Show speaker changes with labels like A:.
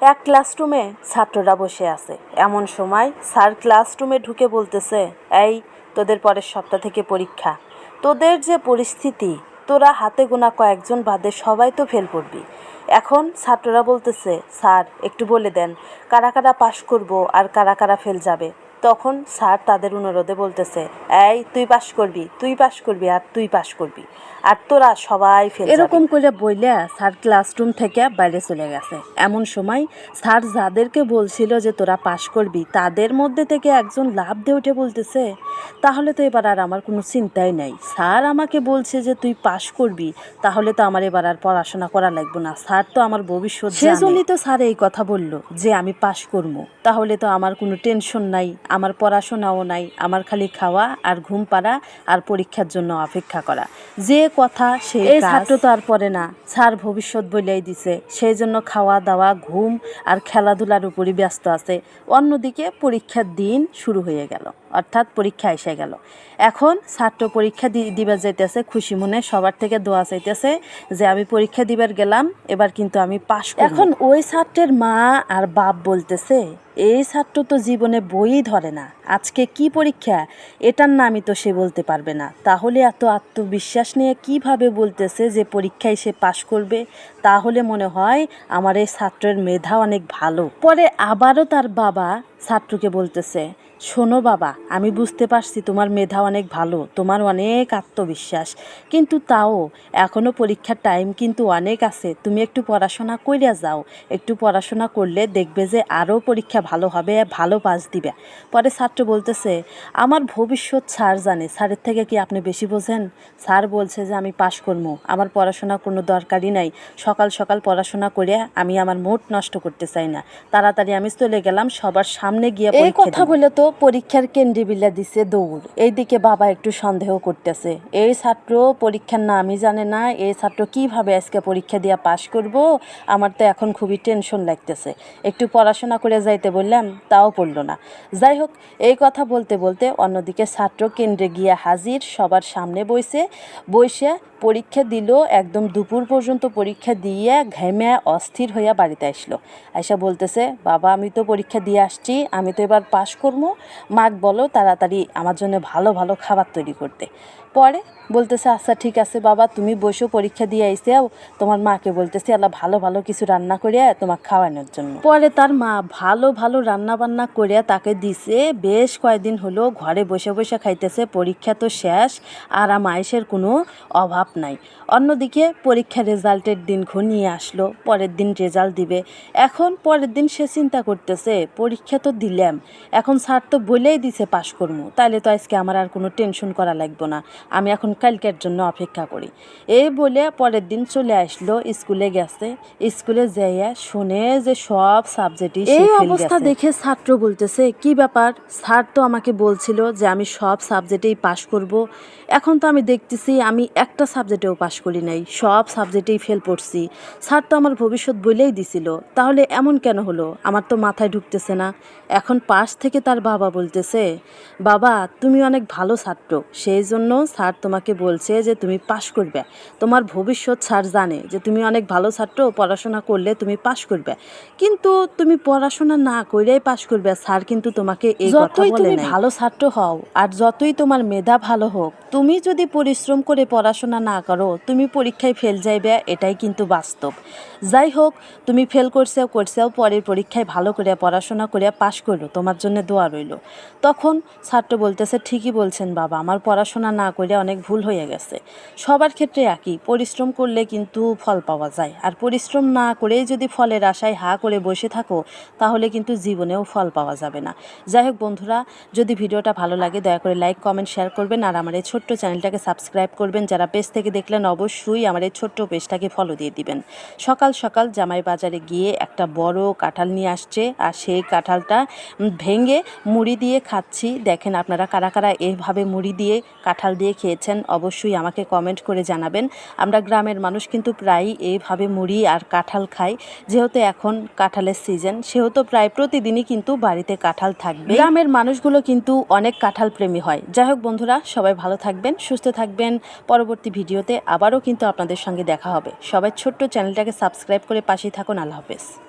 A: এক ক্লাসরুমে ছাত্ররা বসে আছে। এমন সময় স্যার ক্লাসরুমে ঢুকে বলতেছে, এই, তোদের পরের সপ্তাহ থেকে পরীক্ষা। তোদের যে পরিস্থিতি, তোরা হাতে গোনা কয়েকজন বাদে সবাই তো ফেল করবি। এখন ছাত্ররা বলতেছে, স্যার, একটু বলে দেন, কারা কারা পাশ করব আর কারা কারা ফেল যাবে? তখন স্যার তাদের অনুরোধে বলতেছে এই তুই পাস করবি তুই পাশ করবি আর তুই পাশ করবি। আর তোরা সবাই ফেল এরকম করে বইলে স্যার ক্লাসরুম থেকে বাইরে চলে গেছে। এমন সময় স্যার যাদেরকে বলছিল যে তোরা পাশ করবি তাদের মধ্যে থেকে একজন লাভ দিয়ে উঠে বলতেছে তাহলে তো এবার আর আমার কোনো চিন্তাই নাই। স্যার আমাকে বলছে যে তুই পাশ করবি তাহলে তো আমার এবার আর পড়াশোনা করা লাগবে না। স্যার তো আমার ভবিষ্যৎ সেজন্যই তো স্যার এই কথা বলল যে আমি পাশ করব তাহলে তো আমার কোনো টেনশন নাই। আমার পড়াশোনাও নাই আমার খালি খাওয়া আর ঘুম পাড়া আর পরীক্ষার জন্য অপেক্ষা করা। যে কথা সে এই ছাত্র তো আর পড়ে না। স্যার ভবিষ্যৎ বলেই দিছে সেই জন্য খাওয়া দাওয়া ঘুম আর খেলাধুলার উপরই ব্যস্ত আছে। অন্যদিকে পরীক্ষার দিন শুরু হয়ে গেল অর্থাৎ পরীক্ষা এসে গেল। এখন ছাত্র পরীক্ষা দিবার যাইতেছে খুশি মনে সবার থেকে দোয়া চাইতেছে যে আমি পরীক্ষা দিবার গেলাম এবার কিন্তু আমি পাশ এখন ওই ছাত্রের মা আর বাপ বলতেছে এই ছাত্র তো জীবনে বইই ধরে না। আজকে কি পরীক্ষা? এটার নামই তো সে বলতে পারবে না। তাহলে এত আত্মবিশ্বাস নিয়ে কীভাবে বলতেছে যে পরীক্ষায় সে পাশ করবে? তাহলে মনে হয় আমার এই ছাত্রের মেধা অনেক ভালো। পরে আবারও তার বাবা ছাত্রকে বলতেছে, শোনো বাবা, আমি বুঝতে পারছি তোমার মেধা অনেক ভালো, তোমার অনেক আত্মবিশ্বাস। কিন্তু তাও এখনও পরীক্ষার টাইম কিন্তু অনেক আছে, তুমি একটু পড়াশোনা কইরা যাও। একটু পড়াশোনা করলে দেখবে যে আরও পরীক্ষা ভালো হবে, ভালো পাস দিবে। পরে ছাত্র বলতেছে, আমার ভবিষ্যৎ স্যার জানে, স্যারের থেকে কি আপনি বেশি বোঝেন? স্যার বলছে যে, আমি পাশ করব, আমার পড়াশোনা কোনো দরকারই নাই। সকাল সকাল পড়াশোনা করে আমি আমার মুড নষ্ট করতে চাই না। তাড়াতাড়ি আমি চলে গেলাম, সবার সামনে গিয়ে এই কথা বলে তো পরীক্ষার কেন্দ্রে বিলা দিছে দৌড়। এইদিকে বাবা একটু সন্দেহ করতেছে। এই ছাত্র পরীক্ষার নামই জানে না এই ছাত্র কীভাবে আজকে পরীক্ষা দিয়া পাশ করব? আমার তো এখন খুবই টেনশন লাগতেছে। একটু পড়াশোনা করে যাইতে বললাম তাও পড়ল না। যাই হোক এই কথা বলতে বলতে অন্যদিকে ছাত্র কেন্দ্রে গিয়ে হাজির সবার সামনে বইছে। বইসে পরীক্ষা দিল, একদম দুপুর পর্যন্ত পরীক্ষা দিয়ে ঘেমে অস্থির হইয়া বাড়িতে আসলো। আয়সা বলতেছে, বাবা, আমি তো পরীক্ষা দিয়ে আসছি, আমি তো এবার পাশ করব। মাক বলো তাড়াতাড়ি আমার জন্য ভালো ভালো খাবার তৈরি করতে। পরে বলতেছে আচ্ছা ঠিক আছে বাবা, তুমি বসো, পরীক্ষা দিয়ে আইসেও তোমার মাকে বলতেছে, আল্লাহ ভালো ভালো কিছু রান্না করে তোমার খাওয়ানোর জন্য। পরে তার মা ভালো ভালো রান্না বান্না করে তাকে দিছে। বেশ কয়েকদিন হলো ঘরে বসে বসে খাইতেছে। পরীক্ষা তো শেষ আর আয়েসের কোনো অভাব নাই। অন্যদিকে পরীক্ষা রেজাল্টের দিন ঘনিয়ে আসলো। পরের দিন রেজাল্ট দিবে। এখন পরের দিন সে চিন্তা করতেছে, পরীক্ষা তো দিলাম। এখন স্যার তো বলেই দিছে পাশ করব তাইলে তো আজকে আমার আর কোনো টেনশন করা লাগবে না। আমি এখন কালকের জন্য অপেক্ষা করি। এই বলে পরের দিন চলে আসলো স্কুলে গেছে। স্কুলে যাইয়া শুনে যে সব সাবজেক্টই এই অবস্থা দেখে ছাত্র বলতেছে কি ব্যাপার? স্যার তো আমাকে বলছিল যে আমি সব সাবজেক্টেই পাশ করব। এখন তো আমি দেখতেছি আমি একটা সাবজেক্টেও পাশ করি নাই সব সাবজেক্টেই ফেল পড়ছি। স্যার তো আমার ভবিষ্যৎ বলেই দিছিল। তাহলে এমন কেন হলো? আমার তো মাথায় ঢুকতেছে না। এখন পাশ থেকে তার বাবা বলতেছে বাবা তুমি অনেক ভালো ছাত্র। সেই জন্য স্যার তোমাকে বলছে যে তুমি পাশ করবে। তোমার ভবিষ্যৎ স্যার জানে যে তুমি অনেক ভালো ছাত্র পড়াশোনা করলে তুমি পাশ করবে। কিন্তু তুমি পড়াশোনা না করেই পাশ করবে স্যার কিন্তু তোমাকে এই কথা বলে তুমি ভালো ছাত্র হও আর যতই তোমার মেধা ভালো হোক তুমি যদি পরিশ্রম করে পড়াশোনা না করো তুমি পরীক্ষায় ফেল যাইবে এটাই কিন্তু বাস্তব। যাই হোক তুমি ফেল করছেও করছেও পরের পরীক্ষায় ভালো করে পড়াশোনা করে পাশ করল তোমার জন্য দোয়া রইল। তখন ছাত্র বলতেছে ঠিকই বলছেন বাবা আমার পড়াশোনা না করে অনেক ভুল হয়ে গেছে। সবার ক্ষেত্রে একই, পরিশ্রম করলে কিন্তু ফল পাওয়া যায়। আর পরিশ্রম না করেই যদি ফলের আশায় হা করে বসে থাকো, তাহলে কিন্তু জীবনেও ফল পাওয়া যাবে না। যাই হোক বন্ধুরা, যদি ভিডিওটা ভালো লাগে, দয়া করে লাইক, কমেন্ট, শেয়ার করবেন। আর আমার এই ছোট্ট চ্যানেলটাকে সাবস্ক্রাইব করবেন। যারা পেজ থেকে দেখলেন, অবশ্যই আমার এই ছোট্ট পেজটাকে ফলো দিয়ে দিবেন। সকাল সকাল জামাই বাজারে গিয়ে একটা বড় কাঁঠাল নিয়ে আসছে। আর সেই কাঁঠালটা ভেঙে মুড়ি দিয়ে খাচ্ছি। দেখেন আপনারা কারা কারা এইভাবে মুড়ি দিয়ে কাঁঠাল দিয়ে খেয়েছেন, অবশ্যই আমাকে কমেন্ট করে জানাবেন। আমরা গ্রামের মানুষ কিন্তু প্রায়ই এইভাবে মুড়ি আর কাঁঠাল খাই। যেহেতু এখন কাঁঠালের সিজন সেহেতু প্রায় প্রতিদিনই কিন্তু বাড়িতে কাঁঠাল থাকবে। গ্রামের মানুষগুলো কিন্তু অনেক কাঁঠাল প্রেমী হয়। যাই হোক বন্ধুরা, সবাই ভালো থাকবেন, সুস্থ থাকবেন। পরবর্তী ভিডিওতে আবারও কিন্তু আপনাদের সঙ্গে দেখা হবে। সবাই ছোট্ট চ্যানেলটাকে সাবস্ক্রাইব করে পাশেই থাকুন। আল্লাহ হাফেজ।